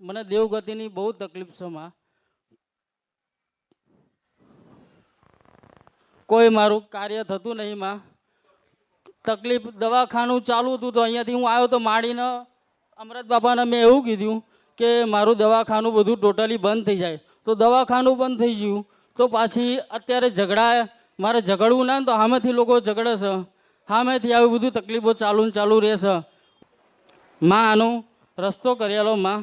મને દેવગતિની બહુ તકલીફ છે, માં. કોઈ મારું કાર્ય થતું નહીં, માં. તકલીફ દવાખાનું ચાલુ હતું તો અહીંયાથી હું આવ્યો તો માડીને અમરત બાપાને મેં એવું કીધું કે મારું દવાખાનું બધું ટોટલી બંધ થઈ જાય. તો દવાખાનું બંધ થઈ ગયું. તો પાછી અત્યારે ઝઘડા, મારે ઝઘડવું ના તો સામેથી લોકો ઝઘડે છે. સામેથી આવી બધું તકલીફો ચાલુ ને ચાલુ રહેશે માં, આનો રસ્તો કરેલો માં.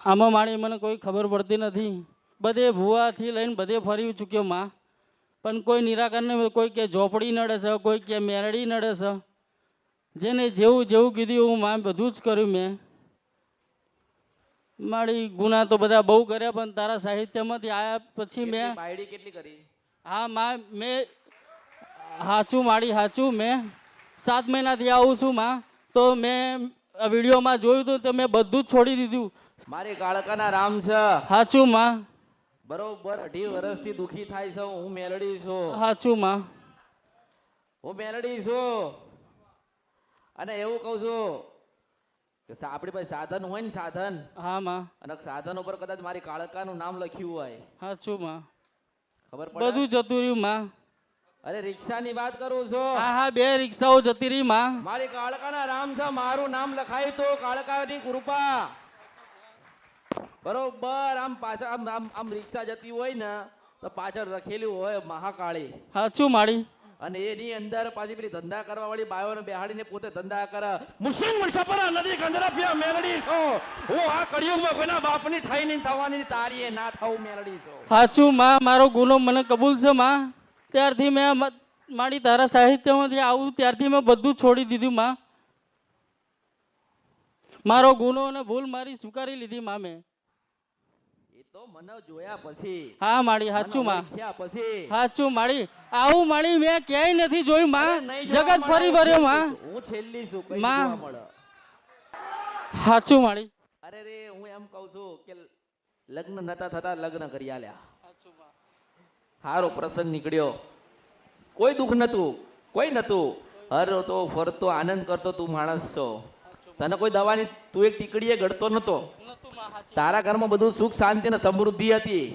આમાં મારી મને કોઈ ખબર પડતી નથી. બધે ભૂવાથી લઈને બધે ફરી ચૂક્યો માં. પણ કોઈ નિરાકરણ નહીં કોઈ કે ઝોપડી નડે છે કોઈ કે મેરડી નડે છે. જેને જેવું જેવું કીધું એવું માં બધું જ કર્યું મેં. મારી ગુના તો બધા બહુ કર્યા પણ તારા સાહિત્યમાંથી આવ્યા પછી મેં કેટલી બાયડી કેટલી કરી? હા માં મેં હાચું મારી હાચું મેં. સાત મહિનાથી આવું છું માં. તો મેં વિડીયોમાં જોયું હતું તો મેં બધું જ છોડી દીધું. મારી કાળકાના રામ છે. હાચું માં. બરોબર અઢી વર્ષથી દુખી થાય છે હું મેલડી છું. હાચું માં. હું મેલડી છું. અને એવું કહું છું કે આપણી પાસે સાધન હોય ને સાધન હા માં. અને સાધન ઉપર કદાચ મારી કાળકાનું નામ લખ્યું હોય. હાચું માં. ખબર પડે? બધું જતું રહ્યું માં. અરે રિક્ષાની વાત કરું છું. હા હા બે રિક્ષાઓ જતી રહી માં. મારી કાળકાના રામ છે મારું નામ લખાય તો કાળકાની કૃપા. બરોબર આમ પાછળ આમ આમ આમ રિક્ષા જતી હોય ને તો પાછળ રખેલી હોય મહાકાળી. હાચું માળી? અને એની અંદર પાછી પેલી ધંધા કરવા વાળી બાયોને બેહાડીને પોતે ધંધા કરે. મુસ્લિમ મુસાફરા નદી કંદરા મેલડી છો. હું આ કળિયુગમાં કોઈના બાપની થઈ નહીં થવાની તારીએ ના થવું મેલડી છો. હાચું માં મારો ગુનો મને કબૂલ છે માં? ત્યારથી મેં મારી તારા સાહિત્યમાંથી આવું ત્યારથી મેં બધું છોડી દીધું માં. મારો ગુનો અને ભૂલ મારી સ્વીકારી લીધી માં મેં. તો મને જોયા પછી હા માડી હાચું માં. પછી. હાચું માડી આવું માડી મેં ક્યાંય નથી જોયું માં. જગત ફરી ભર્યો માં. હું છેલ્લી છું કઈ માં. જોવા મળે. અરે રે હું એમ કહું છું કે લગ્ન નતા થતા લગ્ન કરી આલ્યા. સારો પ્રસંગ નીકળ્યો. કોઈ દુઃખ નતું કોઈ નતું. હરતો ફરતો આનંદ કરતો તું માણસ છો. તને કોઈ દવાની તું એક ટીકડીએ ગળતો નતો તારા ઘરમાં બધું સુખ શાંતિ અને સમૃદ્ધિ હતી.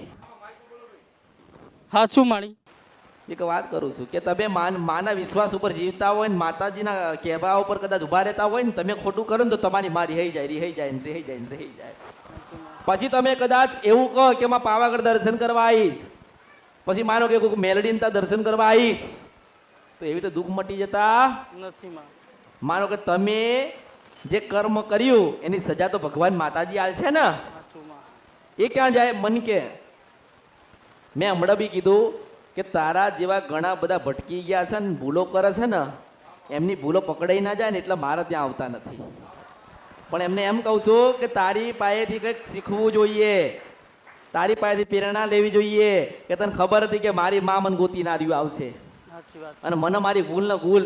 હાચું માણી એક વાત કરું છું કે તમે માના વિશ્વાસ ઉપર જીવતા હોય ને માતાજીના કહેવા ઉપર કદાચ ઊભા રહેતા હોય ને તમે ખોટું કરો ને તો તમારી માં રહી જાય રહી જાય ને રહી જાય ને રહી જાય. પછી તમે કદાચ એવું કહો કે માં પાવાગઢ દર્શન કરવા આવીશ. પછી માનો કે કોઈક મેલડીને ત્યાં દર્શન કરવા આવીશ. તો એવી રીતે દુઃખ મટી જતા? નથી માનો કે તમે જે કર્મ કર્યું, એની સજા તો ભગવાન માતાજી આલશે ને? એ ક્યાં જાય? મન કે. મેં હમણાં બી કીધું કે તારા જેવા ઘણા બધા ભટકી ગયા છે ને, ભૂલો કરે છે ને, એમની ભૂલો પકડાઈ ના જાય ને, એટલે મારે ત્યાં આવતા નથી. પણ એમને એમ કહું છું કે તારી પાસેથી કંઈક શીખવું જોઈએ. તારી પાસેથી પ્રેરણા લેવી જોઈએ કે તને ખબર હતી કે મારી મા મન ગોતી નાર્યું આવશે. અને મને મારી ભૂલ ને ભૂલ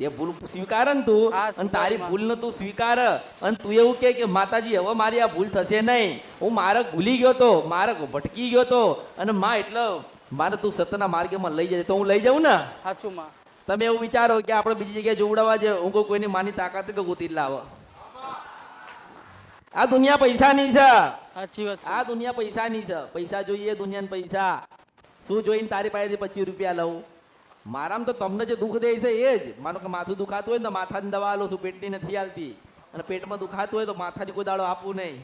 એ ભૂલ સ્વીકાર ને તું અને તારી ભૂલ ને તું સ્વીકાર. અને તું એવું કે કે માતાજી હવે મારી આ ભૂલ થશે નહીં. હું મારે ભૂલી ગયો તો મારે ભટકી ગયો તો અને માં એટલે મારે તું સત્યના માર્ગમાં લઈ જાય. તો હું લઈ જાઉં ને? સાચું માં. તમે એવું વિચારો કે આપણે બીજી જગ્યાએ જોવડાવવા જે હું કોઈ કોઈની માની તાકાત કે ગોતી લાવો. આ દુનિયા પૈસાની છે. સાચી વાત છે. આ દુનિયા પૈસાની છે. પૈસા જોઈએ દુનિયાને પૈસા. શું જોઈને તારી પાસેથી પચીસ રૂપિયા લઉં? મારામાં તો તમને જે દુઃખ દે છે એ જ. માનો કે માથું દુખાતું હોય ને તો માથાની દવા લો છું પેટની નથી આવતી અને પેટમાં દુખાતું હોય તો માથાની કોઈ દાડો આપવું નહીં.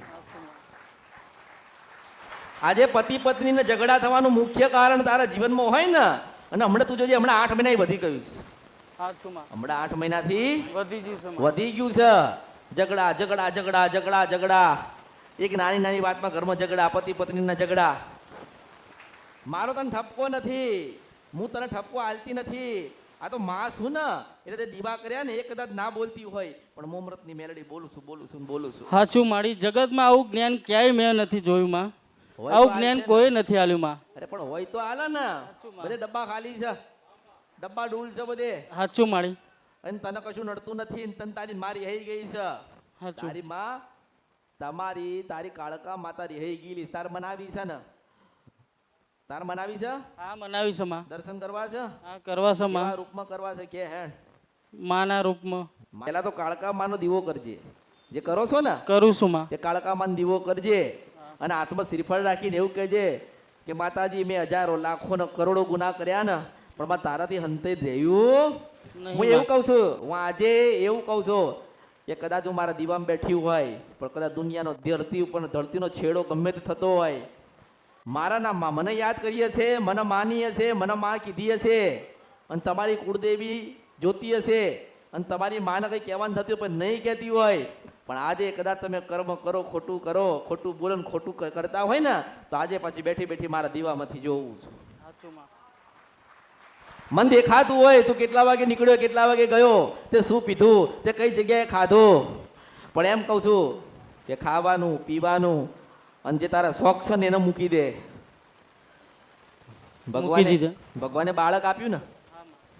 આજે પતિ પત્નીને ઝઘડા થવાનું મુખ્ય કારણ તારા જીવનમાં હોય ને અને હમણાં તું જોજે હમણાં આઠ મહિના વધી ગયું છે. હમણાં આઠ મહિનાથી વધી ગયું છે માં. વધી ગયું છે. ઝઘડા ઝઘડા ઝઘડા ઝઘડા ઝઘડા. એક નાની નાની વાતમાં ઘરમાં ઝઘડા પતિ પત્નીના ઝઘડા. મારો તને ઠપકો નથી. હું તને ઠપકો આલતી નથી. આ તો માં છું ને એટલે તે દીવા કર્યા ને એ કદાચ ના બોલતી હોય. પણ મોમરતની મેલડી બોલું છું બોલું છું બોલું છું. હાચું માડી જગતમાં આવું જ્ઞાન ક્યાંય મેં નથી જોયું માં. આવું જ્ઞાન કોઈ નથી આલ્યું માં. અરે પણ હોય તો હાલે ને. બધે ડબ્બા ખાલી છે. ડબ્બા ડૂલ છે બધે. હાચું મારી. અને તને કશું નડતું નથી તને તારી મારી હઈ ગઈ છે. તારી માં તમારી તારી કાળકા માતા રિહાઈ ગયેલી તાર મનાવી છે ને. તાર મનાવી છે? હા મનાવી છે માં. દર્શન કરવા છે? હા કરવા છે માં. રૂપમાં કરવા છે? કે હેણ માના રૂપમાં. પેલા તો કાળકા માનો દીવો કરજે. જે કરો છો ને? કરું છું માં. તે કાળકા માન દીવો કરજે અને હાથમાં શ્રીફળ રાખીને એવું કહેજે કે માતાજી મેં હજારો લાખો ને કરોડો ગુના કર્યા ને પણ મારે તારાથી હંતે રહ્યું. હું એવું કહું છું હું આજે એવું કહું છું કે કદાચ હું મારા દીવામાં બેઠી હોય પણ કદાચ દુનિયાનો ધરતી ઉપર ધરતીનો છેડો ગમે તે થતો હોય મારા માં મને યાદ કરીએ છે મને માની હશે મને માં કીધી હશે અને તમારી કુળદેવી જોતી હશે અને તમારી માને કંઈ કહેવાનું થતું હોય પણ નહીં કહેતી હોય. પણ આજે કદાચ તમે કર્મ કરો ખોટું કરો ખોટું બોલો ખોટું કરતા હોય ને તો આજે પછી બેઠી બેઠી મારા દીવામાંથી જોવું છું. મન દેખાતું હોય તું કેટલા વાગે નીકળ્યો કેટલા વાગે ગયો તે શું પીધું તે કઈ જગ્યાએ ખાધું? પણ એમ કહું છું કે ખાવાનું પીવાનું અને જે તારા શોખ છે ને એને મૂકી દે. ભગવાને ભગવાને બાળક આપ્યું ને?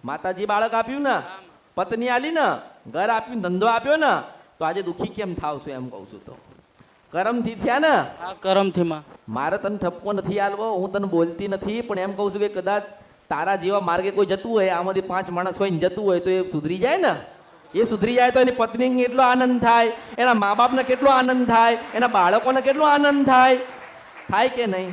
માતાજી બાળક આપ્યું ને? પત્ની આલી ને? ઘર આપ્યું ધંધો આપ્યો ને? તો આજે દુખી કેમ થાવ છું એમ કહું છું તો. કરમથી થયા ને? કરમ કરમથી માં. મારે તને ઠપકો નથી આલવો હું તને બોલતી નથી પણ એમ કહું છું કે કદાચ તારા જેવા માર્ગે કોઈ જતું હોય આમાંથી પાંચ માણસ હોય ને જતું હોય તો એ સુધરી જાય ને? એ સુધરી જાય તો એની પત્નીને કેટલો આનંદ થાય એના મા બાપને કેટલો આનંદ થાય એના બાળકોને કેટલો આનંદ થાય થાય કે નહીં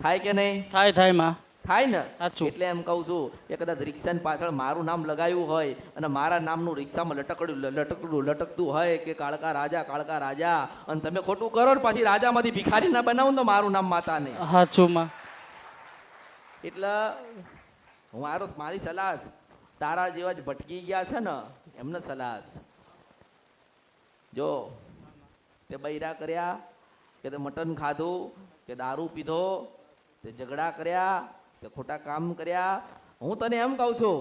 થાય કે નહીં થાય થાયમાં થાય ને. એટલે એમ કહું છું કે કદાચ રિક્ષાની પાછળ મારું નામ લગાવ્યું હોય અને મારા નામનું રિક્ષામાં લટકડ્યું લટકડું લટકતું હોય કે કાળકા રાજા કાળકા રાજા અને તમે ખોટું કરો ને પછી રાજામાંથી ભિખારી ના બનાવું તો મારું નામ માતા નહીં સાચું માં એટલે હું મારો મારી સલાહ. તારા જેવા જ ભટકી ગયા છે ને એમને સલાહ જો તે બૈરા કર્યા કે તે મટન ખાધું કે દારૂ પીધો તે ઝઘડા કર્યા તે ખોટા કામ કર્યા હું તને એમ કહું છું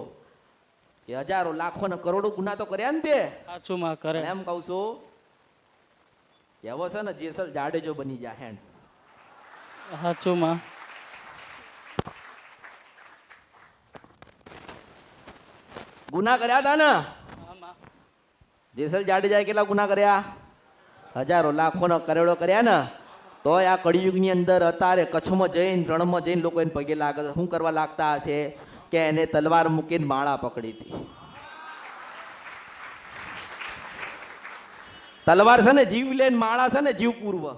કે હજારો લાખો ને કરોડો ગુના તો કર્યા ને તે? સાચું માં કરે. એમ કહું છું કે હવે છે ને જેસલ જાડેજો બની જા હેન્ડ સાચું માં. ગુના કર્યા હતા ને? જેસલ જાડેજાએ કેટલા ગુના કર્યા? હજારો, લાખોનો કરોડો કર્યા ને? તોય આ કળિયુગની અંદર અત્યારે કચ્છમાં જઈને, રણમાં જઈને લોકો એને પગે લાગે શું કરવા લાગતા હશે? કે એને તલવાર મૂકીને માળા પકડી હતી. તલવાર છે ને, જીવ લે માળા છે ને, જીવ પૂર્વ.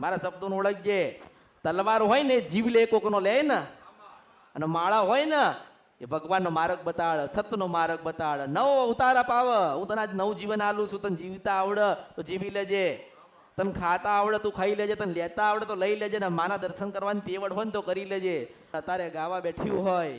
મારા શબ્દોને ઓળખજે. તલવાર હોય ને, જીવ લે કોકનો લે ને? અને માળા હોય ને એ ભગવાનનો માર્ગ બતાડ, સતનો માર્ગ બતાડ. નવો અવતાર પાવ. હું તને આજ નવું જીવન આલું છું. તને જીવતા આવડે તો જીવી લેજે. તને ખાતા આવડે તું ખાઈ લેજે. તને લેતા આવડે તો લઈ લેજે. ને માના દર્શન કરવાની તેવડ હોય ને તો કરી લેજે. તારે ગાવા બેઠ્યું હોય.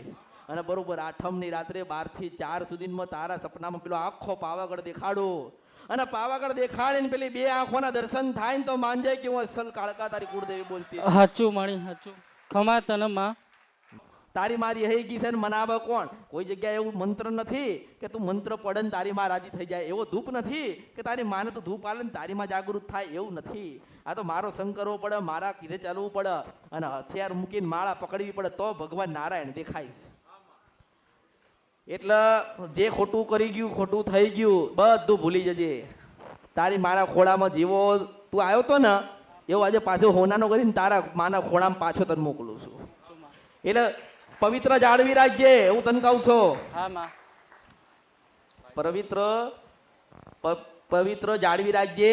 અને બરોબર આઠમની રાત્રે બારથી ચાર સુધીમાં તારા સપનામાં પેલો આખો પાવાગઢ દેખાડો. અને પાવાગઢ દેખાડીને પેલી બે આંખોના દર્શન થાય ને તો માનજે કે હું અસલ કાળકા તારી કુળદેવી બોલતી હતી. સાચું મળી સાચું ખમા તને માં તારી મારી હઈ ગઈ છે ને મનાવે કોણ? કોઈ જગ્યાએ એવું મંત્ર નથી કે તું મંત્ર પડે ને તારી માં રાજી થઈ જાય. એવો ધૂપ નથી કે તારી માને તું ધૂપ આલે ને તારી માં જાગૃત થાય એવું નથી. આ તો મારો સંગ કરવો પડે, મારા કીધે ચાલવું પડે અને હથિયાર મૂકીને માળા પકડવી પડે તો ભગવાન નારાયણ દેખાય છે. એટલે જે ખોટું કરી ગયું, ખોટું થઈ ગયું, બધું ભૂલી જજે. તારી મારા ખોળામાં જેવો, તું આવ્યો તો ને, એવો આજે પાછો હોનાનો કરીને તારા માના ખોળામાં પાછો તને મોકલું છું. એટલે પવિત્ર જાળવી રાખજે એવું તને કહું છું. હા માં. પવિત્ર પવિત્ર જાળવી રાખજે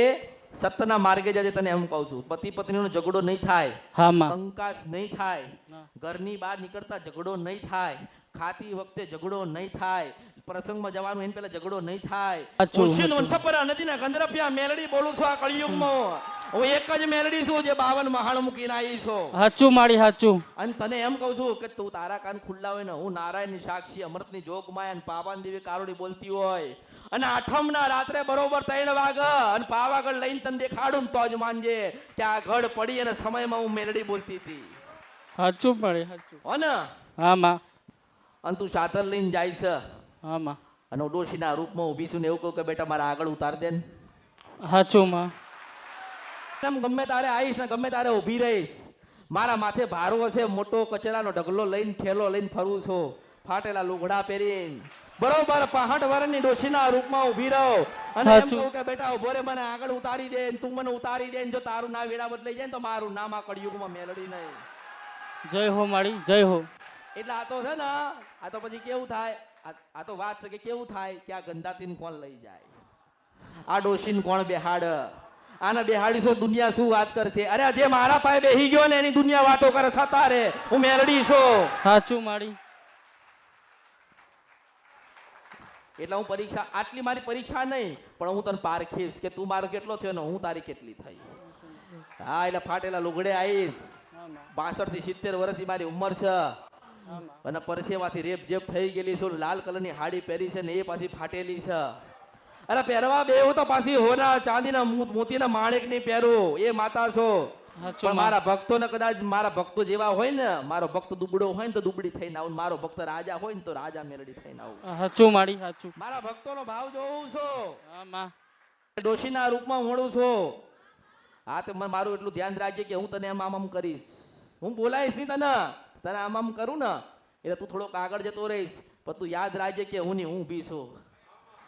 સત્યના માર્ગે જજે તને એમ કહું છું. પતિ પત્નીનો ઝઘડો નહીં થાય. હા માં. કંકાસ નહીં થાય. ના. ઘરની બહાર નીકળતા ઝઘડો નહીં થાય. ખાતી વખતે ઝઘડો નહીં થાય. પ્રસંગમાં જવાનું એને પેલા ઝઘડો નહીં થાય. તુલસી નદીના ગંધરપિયા મેલડી બોલું છું આ કળિયુગમાં. હું એક જ મેલડી છું જે બાવન મહાણ મૂકીને આવી છું. સાચું માળી સાચું અને તને એમ કહું છું કે તું તારા કાન ખુલ્લા હોય ને હું નારાયણની સાક્ષી અમૃતની જોગમાયા અને પાવાન દેવી કારોડી બોલતી હોય. અને આઠમના રાત્રે બરોબર ત્રણ વાગ અને પાવાગઢ લઈને તને દેખાડું તો જ માનજે કે આ ઘડ પડી અને સમયમાં હું મેલડી બોલતી હતી. હાચું મળી હાચું. હો ને? હા માં. અને તું સાતર લઈને જાય છે. હા માં. અને ડોશીના રૂપમાં ઊભી છું ને એવું કહું કે બેટા મારા આગળ ઉતાર દે ને. સાચું માં. એમ ગમે તારે આવીશ ને ગમે તારે ઊભી રહીશ. મારા માથે ભારો હશે મોટો કચરાનો ઢગલો લઈને ઠેલો લઈને ફરું છું. ફાટેલા લુગડા પહેરીને. બરોબર પાહઠ વર્ષની ડોશીના રૂપમાં ઊભી રહો. અને એમ કહું કે બેટા ઊભો રે મને આગળ ઉતારી દે તું મને ઉતારી દે જો તારું ના વેડા બદલાઈ જાય તો મારું નામ આ કળિયુગમાં મેલડી નહીં. જય હો માળી જય હો. એટલે આ તો છે ને આ તો પછી કેવું થાય? આ તો વાત છે કે કેવું થાય? કે આ ગંદાતીને કોણ લઈ જાય? આ ડોશીન કોણ બેહાડ? આને બેહાડીશો દુનિયા શું વાત કરશે? અરે જે મારા પાસે બેહી ગયો ને એની દુનિયા વાતો કરે છતાં રે. હું મેરડી છું સાચું માડી. એટલે હું પરીક્ષા આટલી મારી પરીક્ષા નહીં પણ હું તને પારખીશ કે તું મારો કેટલો થયો ને હું તારી કેટલી થઈ. હા એટલે ફાટેલા લુગડે આવી બાસઠથી સિત્તેર વર્ષની મારી ઉંમર છે. અને પરસેવાથી રેપ જેપ થઈ ગયેલી છું લાલ કલરની હાડી પહેરી છે ને એ પાછી ફાટેલી છે. અરે પહેરવા બે તો પાછી હોના ચાંદીના મો- મોતીના માણેકની પહેરું. એ માતા છો. મારા પણ મારા ભક્તોને કદાચ મારા ભક્તો જેવા હોય ને મારો ભક્ત દુબળો હોય ને તો દુબળી થઈને આવું. મારો ભક્ત રાજા હોય ને તો રાજા મેલડી થઈને આવું. સાચું માડી સાચું. મારા ભક્તોનો ભાવ જોઉં છું. હા માં. ડોશીના રૂપમાં મળું છું. હા તો મારું એટલું ધ્યાન રાખજે કે હું તને આમ આમ આમ કરીશ. હું બોલાઈશ નહીં તને. તને આમ આમ કરું ને એટલે તું થોડોક આગળ જતો રહીશ. પણ તું યાદ રાખજે કે હું ની હું ઊભી છું.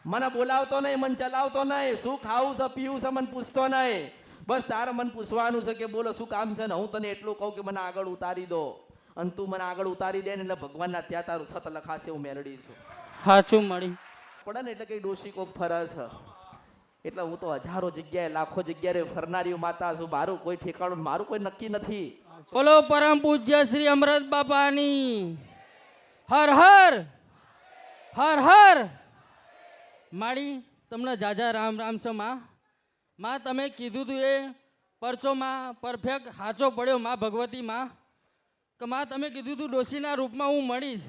મને બોલાવતો નહીં મને ચલાવતો નહીં. શું ખાવું છે પીવું છે મને પૂછતો નહીં. બસ તારે મને પૂછવાનું છે કે બોલો શું કામ છે ને? હું તને એટલું કહું કે મને આગળ ઉતારી દો. અને તું મને આગળ ઉતારી દે ને એટલે ભગવાનના ત્યાં તારું સત લખાશે હું મેળડી છું. સાચું મળી. પડે ને એટલે કઈ ડોશી કોક ફરે છે. એટલે હું તો હજારો જગ્યાએ લાખો જગ્યાએ ફરનારી માતા છું. મારું કોઈ ઠેકાણું મારું કોઈ નક્કી નથી. બોલો પરમ પૂજ્ય શ્રી અમૃત બાપાની. હર હર હર હર. માડી તમને જાજા રામ રામ છે માં. માં, તમે કીધું તું એ પરચોમાં પરફેક્ટ હાચો પડ્યો માં ભગવતી માં. કે માં, તમે કીધું તું ડોશીના રૂપમાં હું મળીશ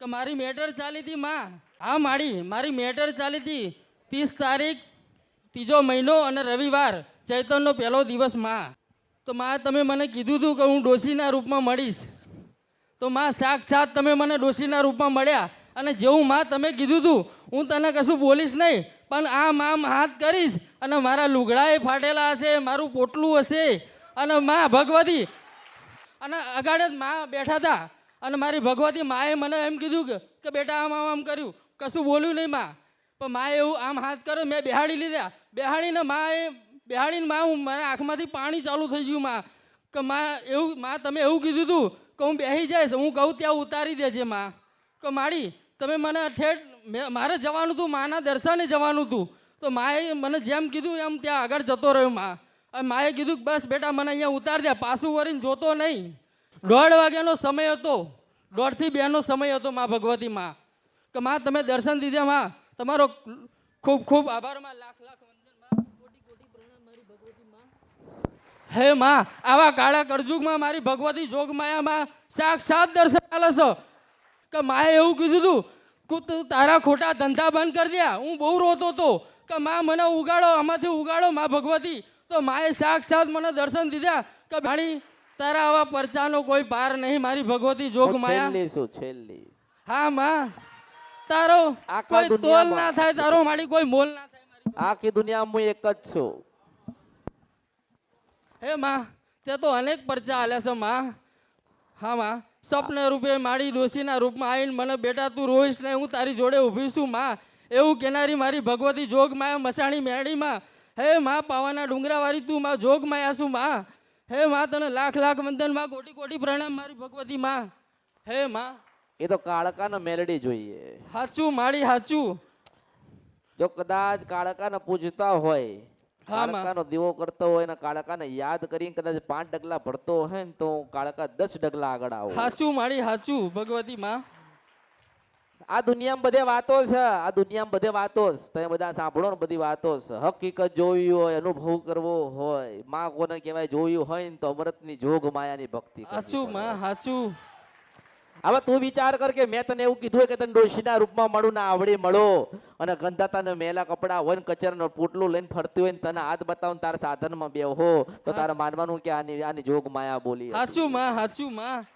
કે મારી મેટર ચાલી હતી માં. હા, માળી, મારી મેટર ચાલી હતી ત્રીસ તારીખ, ત્રીજો મહિનો અને રવિવાર ચૈતનનો પહેલો દિવસમાં. તો માં, તમે મને કીધું હતું કે હું ડોશીના રૂપમાં મળીશ તો માં, સાક્ષાત તમે મને ડોશીના રૂપમાં મળ્યા. અને જેવું માં તમે કીધું હતું હું તને કશું બોલીશ નહીં, પણ આમ આમ હાથ કરીશ અને મારા લુગડાએ ફાટેલા હશે, મારું પોટલું હશે. અને માં ભગવતી, અને અગાડે માં બેઠા હતા. અને મારી ભગવતી માએ મને એમ કીધું કે કે બેટા આમ આમ આમ કર્યું. કશું બોલ્યું નહીં માં. પણ માએ એવું આમ હાથ કર્યો, મેં બેહાડી લીધા. બેહાડીને માએ, બેહાડીને માં, હું મારા આંખમાંથી પાણી ચાલુ થઈ ગયું માં. કે માં એવું, માં તમે એવું કીધું હતું કે હું બેસી જઈશ, હું કહું ત્યાં ઉતારી દેજે માં. કે માડી તમે મને ઠેઠ મારે જવાનું હતું માના દર્શને જવાનું હતું તો માએ મને જેમ કીધું એમ ત્યાં આગળ જતો રહ્યો મા. માએ કીધું બસ બેટા, મને અહીંયા ઉતાર દે, પાછું વળીને જોતો નહીં. દોઢ વાગ્યાનો સમય હતો. દોઢથી બેનો સમય હતો મા ભગવતી મા. કે મા, તમે દર્શન દીધા મા. તમારો ખૂબ ખૂબ આભારમાં. લાખ લાખ હે માં, આવા કાળા કરજુગમાં મારી ભગવતી જોગમાયામાં સાક્ષાત દર્શન આલે છે કે માએ એવું કીધું હતું કે તું તારા ખોટા ધંધા બંધ કરી દે હું બહુ રોતો હતો કે માં મને ઉગાડો આમાંથી ઉગાડો માં ભગવતી. તો માએ સાક્ષાત મને દર્શન દીધા કે ભાણી તારા આવા પરચાનો કોઈ પાર નહીં મારી ભગવતી જોગ માયા. છેલ્લી હા માં. તારો કોઈ તોલ ના થાય તારો મારી કોઈ મોલ ના થાય આખી દુનિયા હું એક જ છું. હે માં. તે તો અનેક પરચા આલ્યા છે માં. હા માં. સપને રૂપે મારી ડોશીના રૂપમાં આવીને મને બેટા તું રોઈશ ને હું તારી જોડે ઊભી છું માં. એવું કેનારી મારી ભગવતી જોગ માયા મસાણી મેળીમાં. હે માં પાવાના ડુંગરાવાળી તું માં જોગ માયા છું માં. હે માં તને લાખ લાખ વંદનમાં કોટી કોટી પ્રણામ મારી ભગવતી માં. હે માં. એ તો કાળકાને મેલડી જોઈએ. સાચું મારી સાચું જો કદાચ કાળકાને પૂજતા હોય. કાળકાનો દીવો કરતો હોય ને કાળકાને યાદ કરીને કદાચ પાંચ ડગલા ભરતો હોય ને તો કાળકા દસ ડગલા આગળ આવો. સાચું મારી સાચું ભગવતી માં. આ દુનિયામાં બધે વાતો છે આ દુનિયામાં બધે વાતો છે. તમે બધા સાંભળો ને બધી વાતો છે. હકીકત જોવી હોય અનુભવ કરવો હોયમાં કોને કહેવાય જોયું હોય ને તો અમૃતની જોગ માયાની ભક્તિ સાચું માં હાચું. હવે તું વિચાર કર કે મેં તને એવું કીધું કે તને ડોશીના રૂપમાં મળું ને આવડી મળો. અને ગંધાતાને મેલા કપડા હોય ને કચરાનો પોટલું લઈને ફરતી હોય ને તને હાથ બતાવું તારા સાધનમાં બેહો. તો તારે માનવાનું કે આની આની જોગ માયા બોલી સાચું માં સાચું માં.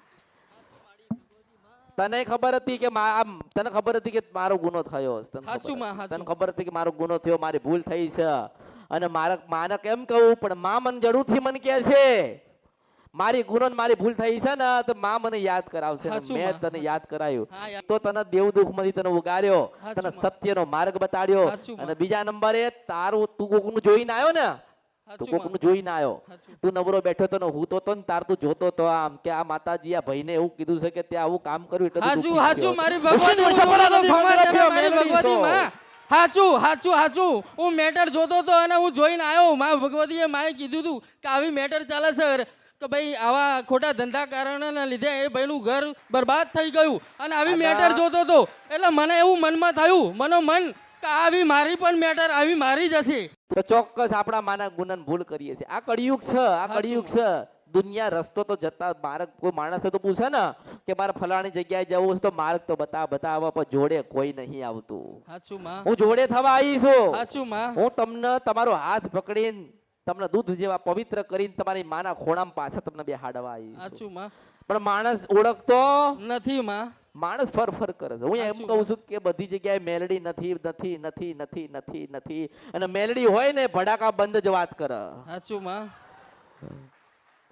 તને ખબર હતી કે તને ખબર હતી કે મારો ગુનો થયો. તને ખબર-. તને હતી કે મારો ગુનો થયો મારી ભૂલ થઈ છે. અને મારા માને કેમ કહું? પણ મા મને જરૂરથી મને કહે છે. મારી ગુનો મારી ભૂલ થઈ છે ને તો માં મને યાદ કરાવશે મેં તને યાદ કરાયું. તો તને દેવ દુઃખમાંથી તને ઉગાર્યો તને. સત્યનો માર્ગ બતાડ્યો. અને બીજા નંબરે તારું તું કોકનું જોઈને આવ્યો ને તું કોકનું જોઈને આવ્યો. તું નવરો બેઠો તો હું તો તો ને તાર તું જોતો તો આમ કે આ માતાજી આ ભાઈને એવું કીધું છે કે તે આવું કામ કર્યું એટલે હાચું હાચું મારી ભગવાન. માં હાચું હાચું હાચું. હું મેટર જોતો તો અને હું જોઈને આવ્યો. મા ભગવતીએ માએ કીધું હતું કે આવી મેટર ચાલે છે. કે ભાઈ આવા ખોટા ધંધા કારણના લીધે એ ભાઈનું ઘર બરબાદ થઈ ગયું. અને આવી મેટર જોતો હતો એટલે મને એવું મનમાં થયું મનો મન કે આવી મારી પણ મેટર આવી મારી જ હશે. તો ચોક્કસ આપણા માના ગુનન ભૂલ કરીએ છીએ. આ કળિયુગ છે આ. કળિયુગ છે. દુનિયા રસ્તો તો જતા મારક કોઈ માણસે તો પૂછે ને કે મારે ફલાણી જગ્યાએ જવું છે તો માર્ગ તો બતા બતાવ પણ જોડે કોઈ નહીં આવતું. હું જોડે થવા આવી છું. હું તમને તમારો હાથ પકડીને તમને દૂધ જેવા પવિત્ર કરીને તમારી માના ખોણામાં પાછા તમને બે હાડવા આવી પણ માણસ ઓળખતો નથી માં. માણસ ફર ફર કરે છે. હું એમ કહું છું કે બધી જગ્યાએ મેલડી નથી નથી નથી નથી નથી નથી. અને મેલડી હોય ને ભડાકા બંધ જ વાત કરે. સાચું માં.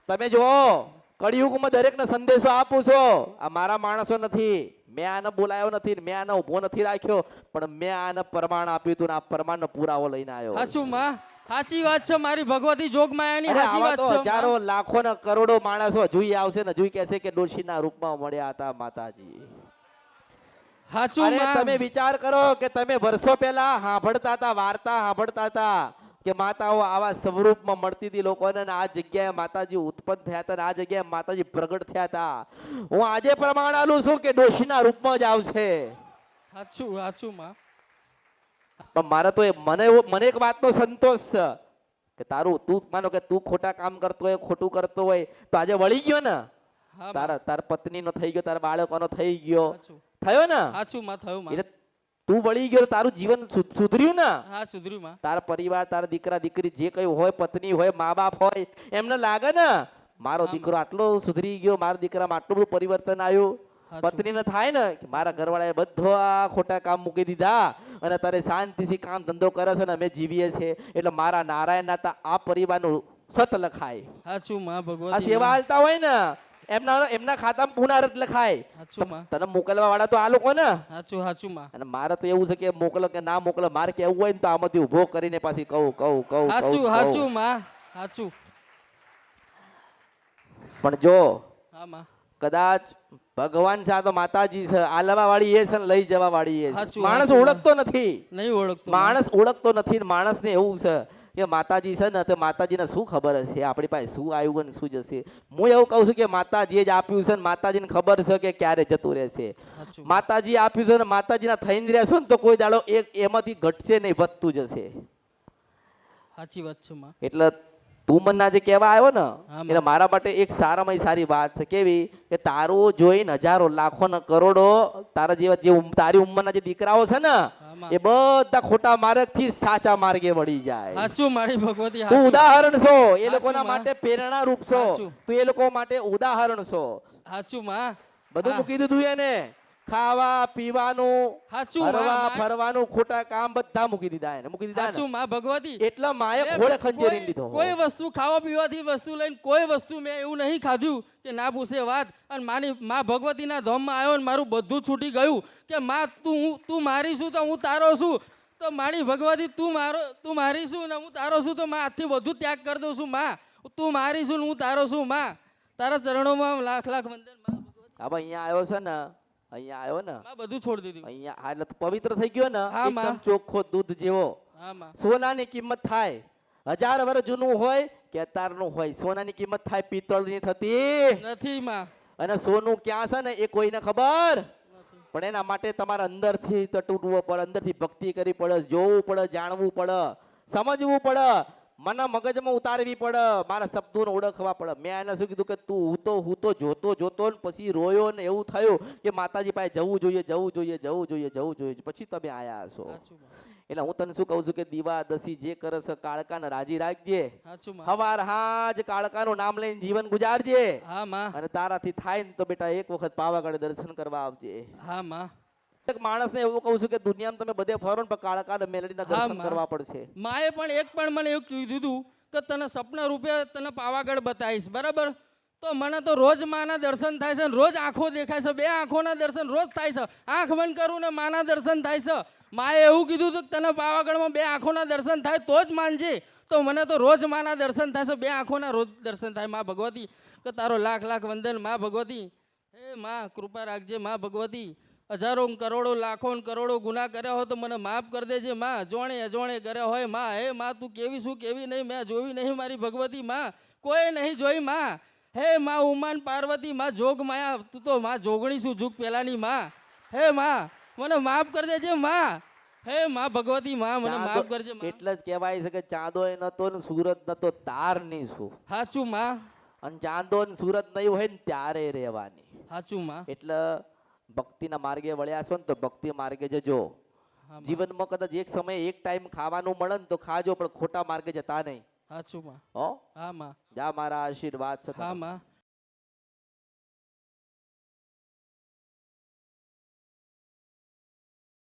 તમે જુઓ કળિયુગમાં દરેકને સંદેશો આપું છો. આ મારા માણસો નથી. મેં આને બોલાયો નથી મેં આને ઊભો નથી રાખ્યો. પણ મેં આને પ્રમાણ આપ્યું હતું ને આ પ્રમાણનો પુરાવો લઈને આવ્યો. સાચું માં. સાચી વાત છે મારી ભગવતી જોગમાયાની સાચી વાત છે. હજારો લાખો ને કરોડો માણસો જોઈ આવશે ને જોઈ કહેશે કે ડોશીના રૂપમાં મળ્યા હતા માતાજી. સાચું તમે વિચાર કરો કે તમે વર્ષો પહેલા સાંભળતા હતા વાર્તા સાંભળતા હતા કે માતાઓ આવા સ્વરૂપમાં મળતી હતી લોકોને આ જગ્યાએ માતાજી ઉત્પન્ન થયા હતા આ જગ્યાએ માતાજી પ્રગટ થયા હતા. હું આજે પ્રમાણ આલું છું કે ડોશીના રૂપમાં જ આવશે. સાચું સાચું માં પણ મારે તો એ મને મને એક વાતનો સંતોષ છે કે તારું તું માનો કે તું ખોટા કામ કરતો હોય ખોટું કરતો હોય તો આજે વળી ગયો ને? તારા તાર પત્નીનો થઈ ગયો તારા બાળકોનો થઈ ગયો. થયો ને? સાચું માં થયું માં. તું વળી ગયો તારું જીવન સુધર્યું ને? હા સુધર્યું માં. તારા પરિવાર તારા દીકરા દીકરી જે કઈ હોય પત્ની હોય મા બાપ હોય એમને લાગે ને? મારો દીકરો આટલો સુધરી ગયો મારા દીકરામાં આટલું બધું પરિવર્તન આવ્યું. પત્નીને થાય ને કે મારા ઘરવાળાએ બધો આ ખોટા કામ મૂકી દીધા અને તારે શાંતિથી કામ ધંધો કરે છે ને અમે જીવીએ છીએ. એટલે મારા નારાયણ નાતા આ પરિવારનું સત લખાય. સાચું માં આ સેવા હાલતા હોય ને એમના એમના ખાતામાં પુનરત લખાય. માં. તને મોકલવા વાળા તો આ લોકો ને. સાચું સાચું માં. અને મારે તો એવું છે કે મોકલો કે ના મોકલો મારે કેવું હોય ને તો આમાંથી ઊભો કરીને પાછી કહું કહું કહું સાચું સાચું. માં. સાચું પણ જો હા માં. કદાચ ભગવાન છે આ તો માતાજી છે આલવા વાળી એ છે ને લઈ જવા વાળી એ છે. માણસ ઓળખતો નથી. નહીં ઓળખતો. માણસ ઓળખતો નથી ને એવું છે કે માતાજી છે ને તો માતાજીને શું ખબર હશે? આપણી પાસે શું આવ્યું ને શું જશે? હું એવું કહું છું કે માતાજીએ જ આપ્યું છે ને માતાજીને ખબર છે કે ક્યારે જતું રહેશે. માતાજી આપ્યું છે ને માતાજીના થઈને રહેશો ને તો કોઈ દાડો એક એમાંથી ઘટશે નહીં વધતું જશે. સાચી વાત છે એટલે તું મને આજે કહેવા આવ્યો ને એટલે મારા માટે એક સારામાં સારી વાત છે. કેવી? કે તારું જોઈને હજારો લાખો ને કરોડો તારા જેવા જે તારી ઉંમરના જે દીકરાઓ છે ને એ બધા ખોટા માર્ગથી સાચા માર્ગે વળી જાય. સાચું મારી ભગવતી તું ઉદાહરણ છો. એ લોકોના માટે પ્રેરણા રૂપ છો. તું એ લોકો માટે ઉદાહરણ છો. સાચું માં. બધું. મૂકી દીધું એને. ખાવા પીવાનું હાચું ફરવા ફરવાનું ખોટા કામ બધા મૂકી દીધા એને મૂકી દીધા હાચું માં ભગવતી. એટલા માએ ખોળે ખંજેરી લીધો કોઈ વસ્તુ ખાવા પીવાથી વસ્તુ લઈને કોઈ વસ્તુ મેં એવું નહીં ખાધું કે ના પૂછે વાત. અને માની માં ભગવતીના ધામમાં આવ્યો ને મારું બધું છૂટી ગયું કે માં તું હું- તું મારી છું તો હું તારો છું. તો માણી ભગવતી તું મારો તું મારી છું ને હું તારો છું તો માં આજથી બધું ત્યાગ કરી દઉં છું માં. તું મારી છું ને હું તારો છું માં. તારા ચરણોમાં લાખ લાખ વંદનમાં ભગવતી. હવે અહીંયા આવ્યો છે ને અહીંયા આવ્યો ને? બધું છોડી દીધું. અહીંયા હા, એટલે પવિત્ર થઈ ગયો ને? એકદમ ચોખ્ખો દૂધ જેવો. સોનાની કિંમત થાય. હજાર વર્ષ જૂનું હોય કે અત્યારનું હોય. સોનાની કિંમત થાય પિત્તળની થતી. નથી માં. અને સોનું ક્યાં છે ને એ કોઈને ખબર? પણ એના માટે તમારે અંદરથી થી તૂટવું પડે અંદરથી ભક્તિ કરવી પડે જોવું પડે જાણવું પડે સમજવું પડે. મના મગજમાં ઉતારવી પડે મારા શબ્દોને ઓળખવા પડે. મેં એને શું કીધું કે તું હું તો હું તો જોતો જોતો ને પછી રોયો ને એવું થયું કે માતાજી પાસે જવું જોઈએ જવું જોઈએ જવું જોઈએ જવું જોઈએ. પછી તમે આયા છો એટલે હું તને શું કહું છું કે દીવા દસી જે કરે છે કાળકાને રાજી રાખજે. હવાર હાજ કાળકાનું નામ લઈને જીવન ગુજારજે. અને તારાથી થાય ને તો બેટા એક વખત પાવાગઢ દર્શન કરવા આવજે. હા માં. માણસને એવું કહું છું કે દુનિયામાં તમે બધે ફરો ને પણ કાળા ને મેલડીના દર્શન કરવા પડશે. માએ પણ એક પણ મને એવું કીધું કે તને સપના રૂપે તને પાવાગઢ બતાવીશ બરાબર? તો મને તો રોજ માના દર્શન થાય છે ને રોજ આંખો દેખાય છે બે આંખોના દર્શન રોજ થાય છે. આંખ બંધ કરું ને માના દર્શન થાય છે. માએ એવું કીધું હતું કે તને પાવાગઢમાં બે આંખોના દર્શન થાય તો જ માનજે. તો મને તો રોજ માના દર્શન થાય છે બે આંખોના રોજ દર્શન થાય. મા ભગવતી કે તારો લાખ લાખ વંદન મા ભગવતી. હે મા કૃપા રાખજે મા ભગવતી. હજારો કરોડો લાખો ને કરોડો ગુના કર્યા હોય તો મને માફ કરી દેજે. માં જોણે અજોણે કર્યા હોય. માં હે માં તું કેવી શું કેવી નહીં? મેં જોવી નહીં મારી ભગવતી માં. કોઈ નહીં જોઈ માં. હે માં ઉમાન પાર્વતી માં જોગ માયા. તું તો માં જોગણી છું જુગ પેલાની માં. હે માં મને માફ કરી દેજે માં. હે માં ભગવતી માં મને માફ કરજે એટલે જ કહેવાય છે કે ચાંદો એ નતો ને સુરત નતો તારની શું સાચું માં. અને ચાંદો ને સુરત નહીં હોય ને ત્યારે રહેવાની. સાચું માં. એટલે ભક્તિના માર્ગે વળ્યા છો ને તો ભક્તિ માર્ગે જજો. હા, જીવનમાં કદાચ એક સમય એક ટાઈમ ખાવાનું મળે ને તો ખાજો પણ ખોટા માર્ગે જતા નહીં. માં. હો? હા માં. જા મારા આશીર્વાદ છે હા માં.